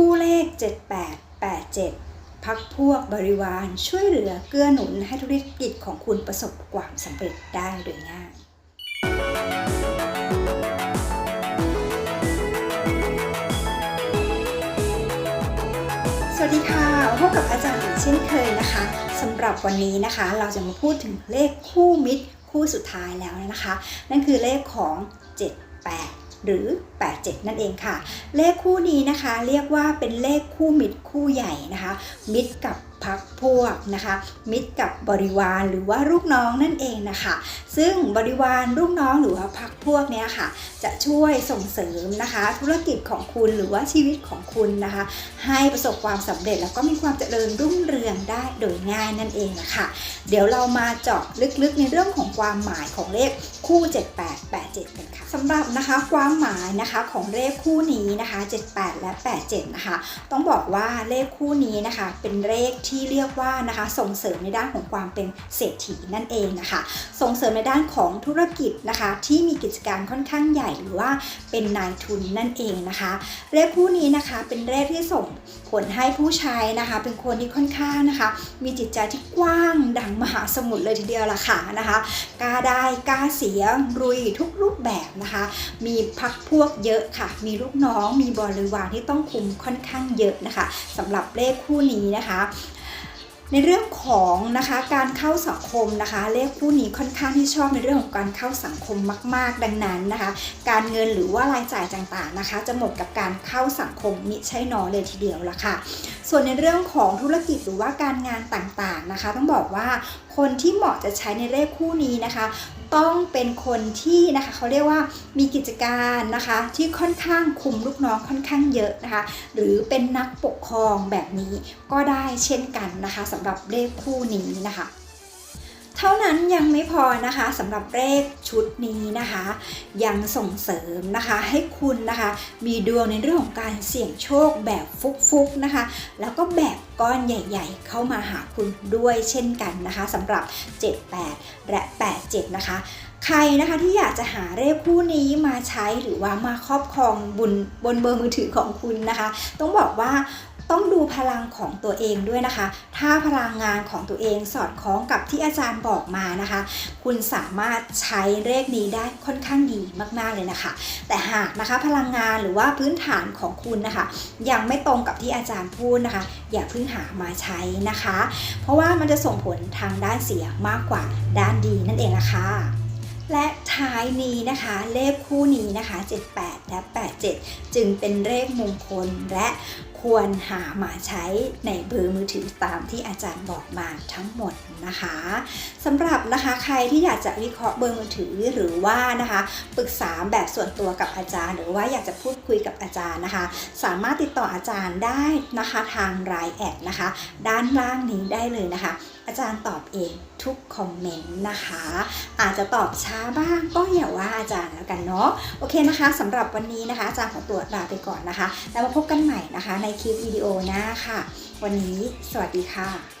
คู่เลข 7887 พักพวกบริวารช่วยเหลือเกื้อหนุนให้ธุรกิจของคุณประสบความสำเร็จได้โดยง่ายสวัสดีค่ะ พบกับอาจารย์อีกเช่นเคยนะคะสำหรับวันนี้นะคะ เราจะมาพูดถึงเลขคู่มิตรคู่สุดท้ายแล้วนะคะ นั่นคือเลขของ 78 หรือ 87 นั่นเองค่ะ เลขคู่นี้นะคะ เรียกว่าเป็นเลขคู่มิตรคู่ใหญ่นะคะ มิตรกับ พักพวกนะคะ มิตรกับบริวารหรือว่าลูกน้องนั่นเองนะคะ ซึ่งบริวารลูกน้องหรือว่าพักพวกเนี้ยค่ะ จะช่วยส่งเสริมนะคะ ธุรกิจของคุณหรือว่าชีวิตของคุณนะคะ ให้ประสบความสำเร็จแล้วก็มีความเจริญรุ่งเรืองได้โดยง่ายนั่นเองนะคะ เดี๋ยวเรามาเจาะลึกๆในเรื่องของความหมายของเลขคู่ 7887 กันค่ะสำหรับนะคะความหมายนะคะของเลขคู่นี้นะคะ 78 และ 87 นะคะ ต้องบอกว่าเลขคู่นี้นะคะเป็นเลขที่เรียกว่านะคะส่งเสริมในด้านของความเป็นเศรษฐีนั่นเองนะคะ ส่งเสริมในด้านของธุรกิจนะคะที่มีกิจการค่อนข้างใหญ่หรือว่าเป็นนายทุนนั่นเองนะคะเลขคู่นี้นะคะเป็นเลขที่ส่งผลให้ผู้ใช้นะคะเป็นคนที่ค่อนข้างนะคะ มีจิตใจที่กว้างดังมหาสมุทรเลยทีเดียวล่ะค่ะนะคะกล้าได้กล้าเสียรุยทุกรูปแบบนะคะ มีพักพวกเยอะค่ะ มีลูกน้อง มีบริวารที่ต้องคุมค่อนข้างเยอะนะคะสำหรับเลขคู่นี้นะคะ ในเรื่องของนะคะการเข้าสังคมนะคะ เลขคู่นี้ค่อนข้างที่ชอบในเรื่องของการเข้าสังคมมาก ๆ ดังนั้นนะคะ การเงินหรือว่ารายจ่ายต่างๆนะคะ จะหมดกับการเข้าสังคมมิใช่น้อยเลยทีเดียวละค่ะ ส่วนในเรื่องของธุรกิจหรือว่าการงานต่างๆนะคะ ต้องบอกว่าคนที่เหมาะจะใช้ในเลขคู่นี้นะคะ ต้องเป็นคนที่นะคะเขาเรียกว่ามีกิจการนะคะที่ค่อนข้างคุมลูกน้องค่อนข้างเยอะนะคะ หรือเป็นนักปกครองแบบนี้ก็ได้เช่นกันนะคะสำหรับเลขคู่นี้นะคะ เท่านั้นยังไม่พอนะคะสำหรับเลขชุดนี้นะคะ ยังส่งเสริมนะคะให้คุณนะคะมีดวงในเรื่องของการเสี่ยงโชคแบบฟุกๆนะคะ แล้วก็แบบก้อนใหญ่ ๆ เข้ามาหาคุณด้วยเช่นกันนะคะสำหรับ 78 และ 87 นะคะใครนะคะที่อยากจะหาเลขคู่นี้มาใช้หรือว่ามาครอบครองบนบนเบอร์มือถือของคุณนะคะ ต้องบอกว่า ต้องดูพลังของตัวเองด้วยนะคะ ถ้าพลังงานของตัวเองสอดคล้องกับที่อาจารย์บอกมานะคะ คุณสามารถใช้เลขนี้ได้ค่อนข้างดีมากๆเลยนะคะ แต่หากนะคะพลังงานหรือว่าพื้นฐานของคุณนะคะ ยังไม่ตรงกับที่อาจารย์พูดนะคะ อย่าเพิ่งหามาใช้นะคะ เพราะว่ามันจะส่งผลทางด้านเสียมากกว่าด้านดีนั่นเองละคะ และท้ายนี้นะคะเลขคู่นี้นะคะ 78 และ 87 จึงเป็นเลขมงคลและควรหามาใช้ในเบอร์มือถือตามที่อาจารย์บอกมาทั้งหมดนะคะสำหรับนะคะใครที่อยากจะวิเคราะห์เบอร์มือถือหรือว่านะคะปรึกษาแบบส่วนตัวกับอาจารย์ หรือว่าอยากจะพูดคุยกับอาจารย์นะคะ สามารถติดต่ออาจารย์ได้นะคะทางไลน์แอดนะคะ ด้านล่างนี้ได้เลยนะคะ อาจารย์ตอบเองทุกคอมเมนต์นะคะ อาจจะตอบช้าบ้างก็อย่าว่าอาจารย์แล้วกันเนาะโอเคนะคะสำหรับวันนี้นะคะ อาจารย์ขอตัวลาไปก่อนนะคะ แล้วมาพบกันใหม่นะคะ ในคลิปวิดีโอหน้าค่ะ วันนี้สวัสดีค่ะ